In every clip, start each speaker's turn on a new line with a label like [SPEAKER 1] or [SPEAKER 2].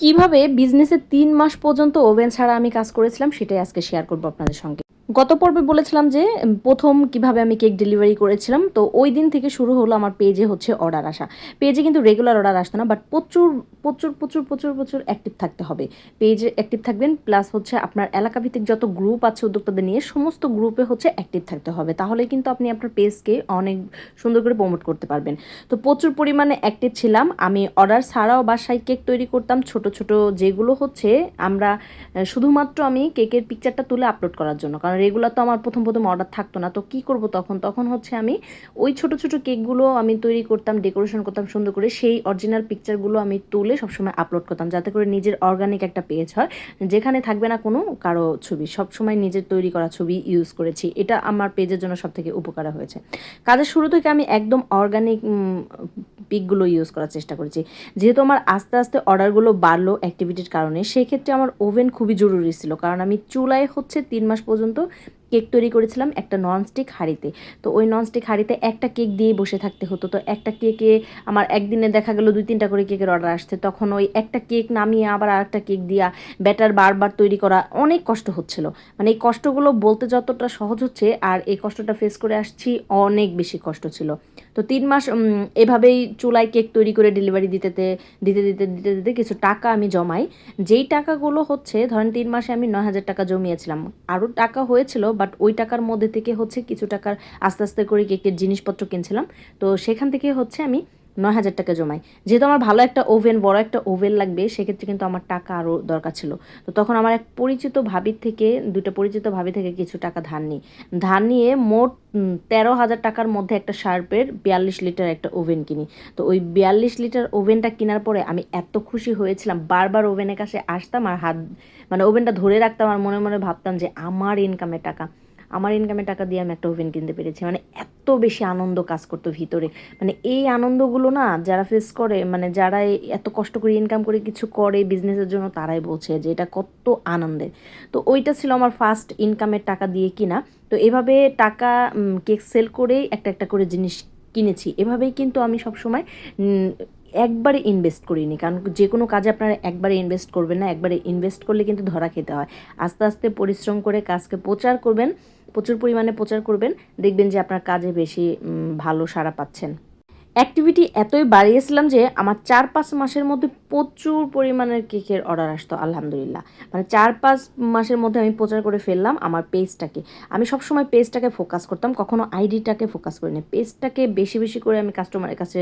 [SPEAKER 1] কীভাবে বিজনেসে তিন মাস পর্যন্ত ওভেন ছাড়া আমি কাজ করেছিলাম, সেটাই আজকে শেয়ার করব আপনাদের সঙ্গে। গত পর্বে বলেছিলাম যে প্রথম কীভাবে আমি কেক ডেলিভারি করেছিলাম। তো ওই দিন থেকে শুরু হলো আমার পেজে হচ্ছে অর্ডার আসা। পেজে কিন্তু রেগুলার অর্ডার আসতো না বাট প্রচুর প্রচুর প্রচুর প্রচুর প্রচুর অ্যাক্টিভ থাকতে হবে। পেজে অ্যাক্টিভ থাকবেন প্লাস হচ্ছে আপনার এলাকাভিত্তিক যত গ্রুপ আছে উদ্যোক্তাদের নিয়ে, সমস্ত গ্রুপে হচ্ছে অ্যাক্টিভ থাকতে হবে। তাহলে কিন্তু আপনি আপনার পেজকে অনেক সুন্দর করে প্রমোট করতে পারবেন। তো প্রচুর পরিমাণে অ্যাক্টিভ ছিলাম। আমি অর্ডার ছাড়াও বাসায় কেক তৈরি করতাম। ছোট ছোট যেগুলো হচ্ছে আমরা শুধুমাত্র আমি কেকের পিকচারটা তুলে আপলোড করার জন্য। কারণ রেগুলার তো আমার প্রথম প্রথম অর্ডার থাকতো না। তো কি করব তখন? তখন হচ্ছে আমি ওই ছোট ছোট কেকগুলো আমি তৈরি করতাম ডেকোরেশন করতাম সুন্দর করে। সেই অরিজিনাল পিকচারগুলো আমি তুলে সবসময় আপলোড করতাম, যাতে করে নিজের অর্গানিক একটা পেজ হয়। যেখানে থাকবে না কোনো কারও ছবি, সবসময় নিজের তৈরি করা ছবি ইউজ করেছি। এটা আমার পেজের জন্য সব থেকে উপকার হয়েছে। কাজের শুরু থেকে আমি একদম অর্গানিক পিকগুলো ইউজ করার চেষ্টা করেছি। যেহেতু আমার আস্তে আস্তে অর্ডারগুলো বাড়লো অ্যাক্টিভিটির কারণে, সেক্ষেত্রে আমার ওভেন খুবই জরুরি ছিল। কারণ আমি চুলায় হচ্ছে তিন মাস পর্যন্ত কেক তৈরি করেছিলাম একটা ননস্টিক হাঁড়িতে। তো ওই ননস্টিক হাঁড়িতে একটা কেক দিয়ে বসে থাকতে হতো। তো একটা কেকে আমার একদিনে দেখা গেলো দুই তিনটা করে কেকের অর্ডার আসছে। তখন ওই একটা কেক নামিয়ে আবার আরেকটা কেক দিয়া ব্যাটার বারবার তৈরি করা অনেক কষ্ট হচ্ছিল। মানে এই কষ্টগুলো বলতে যতটা সহজ হচ্ছে আর এই কষ্টটা ফেস করে আসছি অনেক বেশি কষ্ট ছিল। তো তিন মাস এভাবেই চুলায় কেক তৈরি করে ডেলিভারি দিতে দিতে দিতে দিতে দিতে কিছু টাকা আমি জমাই। যেই টাকাগুলো হচ্ছে, ধরেন তিন মাসে আমি নয় হাজার টাকা জমিয়েছিলাম। আরও টাকা হয়েছিল বাট ওই টাকার মধ্যে থেকে হচ্ছে কিছু টাকার আস্তে আস্তে করে কেকের জিনিসপত্র কিনছিলাম। তো সেখান থেকে হচ্ছে আমি নয় হাজার টাকা জমাই। যেহেতু আমার ভালো একটা ওভেন, বড় একটা ওভেন লাগবে, সেক্ষেত্রে কিন্তু আমার টাকা আরও দরকার ছিল। তো তখন আমার এক পরিচিত ভাবির থেকে দুটো পরিচিত ভাবি থেকে কিছু টাকা ধার নিই। ধার নিয়ে মোট তেরো হাজার টাকার মধ্যে একটা শার্পের বিয়াল্লিশ লিটার একটা ওভেন কিনি। তো ওই বিয়াল্লিশ লিটার ওভেনটা কেনার পরে আমি এত খুশি হয়েছিলাম, বারবার ওভেনের কাছে আসতাম আর হাত মানে ওভেনটা ধরে রাখতাম আর মনে মনে ভাবতাম যে আমার ইনকামের টাকা। আমার ইনকামের টাকা দিয়ে আমি একটা ওভেন কিনতে পেরেছি। মানে এত বেশি আনন্দ কাজ করতো ভিতরে। মানে এই আনন্দগুলো না যারা ফেস করে মানে যারা এত কষ্ট করে ইনকাম করে কিছু করে বিজনেসের জন্য, তারাই বলছে যে এটা কত আনন্দের। তো ওইটা ছিল আমার ফার্স্ট ইনকামের টাকা দিয়ে কিনা। তো এভাবে টাকা কেক সেল করেই একটা একটা করে জিনিস কিনেছি। এভাবেই কিন্তু আমি সবসময় একবারে ইনভেস্ট করিনি। কারণ যে কোনো কাজে আপনারা একবারে ইনভেস্ট করবেন না, একবারে ইনভেস্ট করলে কিন্তু ধরা খেতে হয়। আস্তে আস্তে পরিশ্রম করে কাজকে প্রচার করবেন, প্রচুর পরিমাণে প্রচার করবেন, দেখবেন যে আপনার কাজে বেশি ভালো সাড়া পাচ্ছেন। অ্যাক্টিভিটি এতই বাড়িয়েছিলাম যে আমার চার পাঁচ মাসের মধ্যে প্রচুর পরিমাণের কেকের অর্ডার আসতো, আলহামদুলিল্লাহ। মানে চার পাঁচ মাসের মধ্যে আমি প্রচার করে ফেললাম আমার পেজটাকে আমি সবসময় পেজটাকে ফোকাস করতাম, কখনো আইডিটাকে ফোকাস করিনি। পেজটাকে বেশি বেশি করে আমি কাস্টমারের কাছে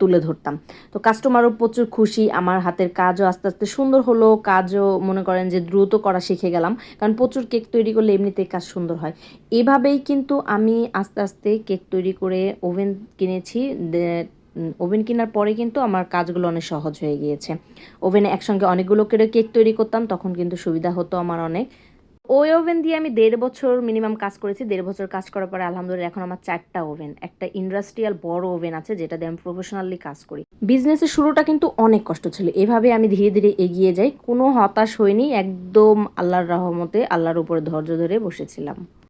[SPEAKER 1] তুলে ধরতাম। তো কাস্টমারও প্রচুর খুশি, আমার হাতের কাজও আস্তে আস্তে সুন্দর হলো, কাজও মনে করেন যে দ্রুত করা শিখে গেলাম। কারণ প্রচুর কেক তৈরি করলে এমনিতেই কাজ সুন্দর হয়। এভাবেই কিন্তু আমি আস্তে আস্তে কেক তৈরি করে ওভেন কিনেছি ওভেন কেনার পরে কিন্তু আমার কাজগুলো অনেক সহজ হয়ে গিয়েছে। ওভেনে একসঙ্গে অনেকগুলো করে কেক তৈরি করতাম, তখন কিন্তু সুবিধা হতো আমার অনেক। ওই ওভেন দিয়ে আমি দেড় বছর মিনিমাম কাজ করেছি। দেড় বছর কাজ করার পরে আলহামদুলিল্লাহ এখন আমার চারটা ওভেন। একটা ইন্ডাস্ট্রিয়াল বড় ওভেন আছে, যেটা দিয়ে আমি প্রফেশনালি কাজ করি। বিজনেসের শুরুটা কিন্তু অনেক কষ্ট ছিল। এভাবে আমি ধীরে ধীরে এগিয়ে যাই। কোনো হতাশ হয়নি একদম আল্লাহর রহমতে, আল্লাহর উপরে ধৈর্য ধরে বসেছিলাম।